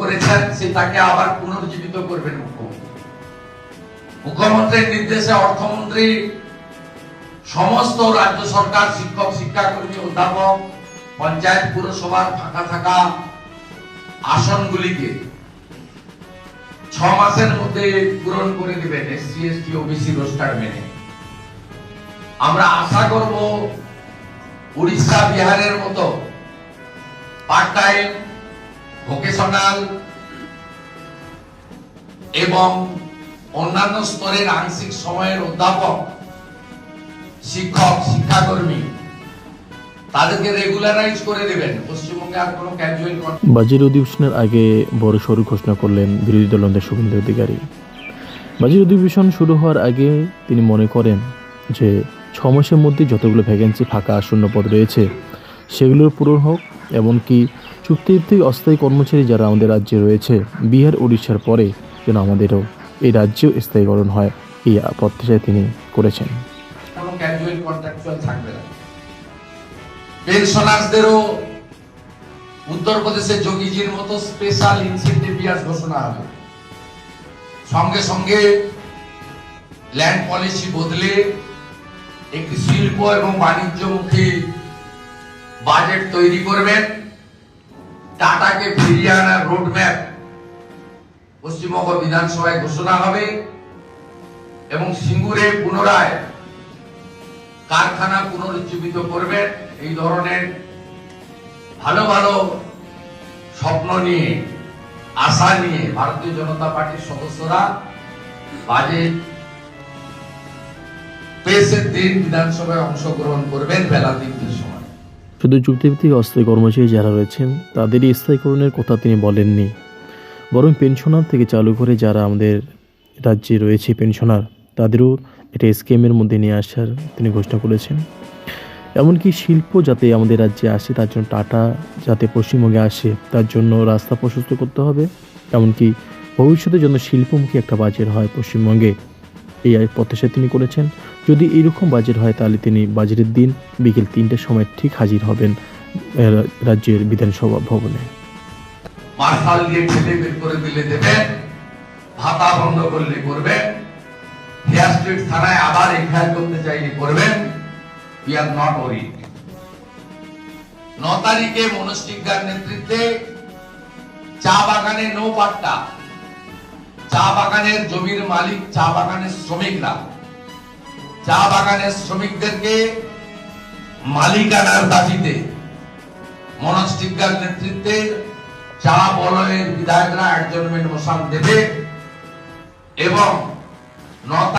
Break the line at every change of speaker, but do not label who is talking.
করেছেন, সে তাকে আবার পুনরুজ্জীবিত করবেন মুখ্যমন্ত্রী। মুখ্যমন্ত্রীর নির্দেশে অর্থমন্ত্রী, সমস্ত রাজ্য সরকার, শিক্ষক, শিক্ষাকর্মী, অধ্যাপক, পঞ্চায়েত পুরসভার ফাঁকা থাকা আসনগুলিকে ছ মাসের মধ্যে পূরণ করে দিবেন এসসি এসটি ওবিসি রোস্টার মেনে। আমরা আশা করব, উড়িষ্যা, বিহারের মতো পার্ট টাইম ভোকেশনাল এবং অন্যান্য স্তরের আংশিক সময়ের অধ্যাপক, শিক্ষক, শিক্ষাকর্মী
বাজেট অধিবেশনের আগে বড় সরু ঘোষণা করলেন বিরোধী দল নেতা শুভেন্দু অধিকারী। বাজেট অধিবেশন শুরু হওয়ার আগে তিনি মনে করেন যে ছ মাসের মধ্যে যতগুলো ভ্যাকেন্সি ফাঁকা শূন্য পদ রয়েছে, সেগুলোর পূরণ হোক, এমনকি চুক্তিভিত্তিক অস্থায়ী কর্মচারী যারা আমাদের রাজ্যে রয়েছে, বিহার, উড়িষ্যার পরে যেন আমাদেরও এই রাজ্যেও স্থায়ীকরণ হয়, এই প্রত্যাশায় তিনি করেছেন।
উত্তরপ্রদেশের যোগীজির মতো স্পেশাল ইনসেন্টিভ ঘোষণা হবে। সঙ্গে সঙ্গে ল্যান্ড পলিসি বদলে একটি শিল্প এবং বাণিজ্যমুখী বাজেট তৈরি করবেন। টাটাকে ফিরিয়ে আনার রোডম্যাপ। পশ্চিমবঙ্গ বিধানসভায় ঘোষণা হবে এবং সিঙ্গুরে পুনরায় কারখানা পুনরুজ্জীবিত করবেন এই ধরনের ভালো ভালো স্বপ্ন নিয়ে, আশা নিয়ে ভারতীয় জনতা পার্টির সদস্যরা বাজেট পেশের দিন বিধানসভায় অংশগ্রহণ করবেন বেলা তিনটের
শুধু চুক্তিভিত্তিক অস্থায়ী কর্মচারী যারা রয়েছেন, তাদেরই স্থায়ীকরণের কথা তিনি বলেননি। বরং পেনশনার থেকে চালু করে যারা আমাদের রাজ্যে রয়েছে পেনশনার, তাদেরও এটা স্কিমের মধ্যে নিয়ে আসার তিনি ঘোষণা করেছেন। এমনকি শিল্প যাতে আমাদের রাজ্যে আসে, তার জন্য টাটা যাতে পশ্চিমবঙ্গে আসে, তার জন্য রাস্তা প্রশস্ত করতে হবে। এমনকি ভবিষ্যতের জন্য শিল্পমুখী একটা বাজেট হয় পশ্চিমবঙ্গে। এই প্রত্যাশা তিনি করেছেন। যদি এইরকম বাজেট হয়, তাহলে তিনি বাজেটের দিন বিকেল তিনটের সময় ঠিক হাজির হবেন রাজ্যের বিধানসভা ভবনে।
মার্শাল দিয়ে ঠেলে বের করে দিলে দেবেন ভাতা বন্ধ করলে করবেন হেয়ার স্ট্রিট থানায় আবার এফআইআর করতে চাইলে করবেন উই আর নট ন তারিখে মনস্টিকার নেতৃত্বে চা বাগানে নো চা বাগানের জমির মালিক, চা বাগানের শ্রমিকরা। চা বাগানের শ্রমিকদেরকে মালিকানার দাবিতে মনোজ টিকার নেতৃত্বে চা বলয়ের বিধায়করা অ্যাডজনমেন্ট মোশন দেবে এবং ন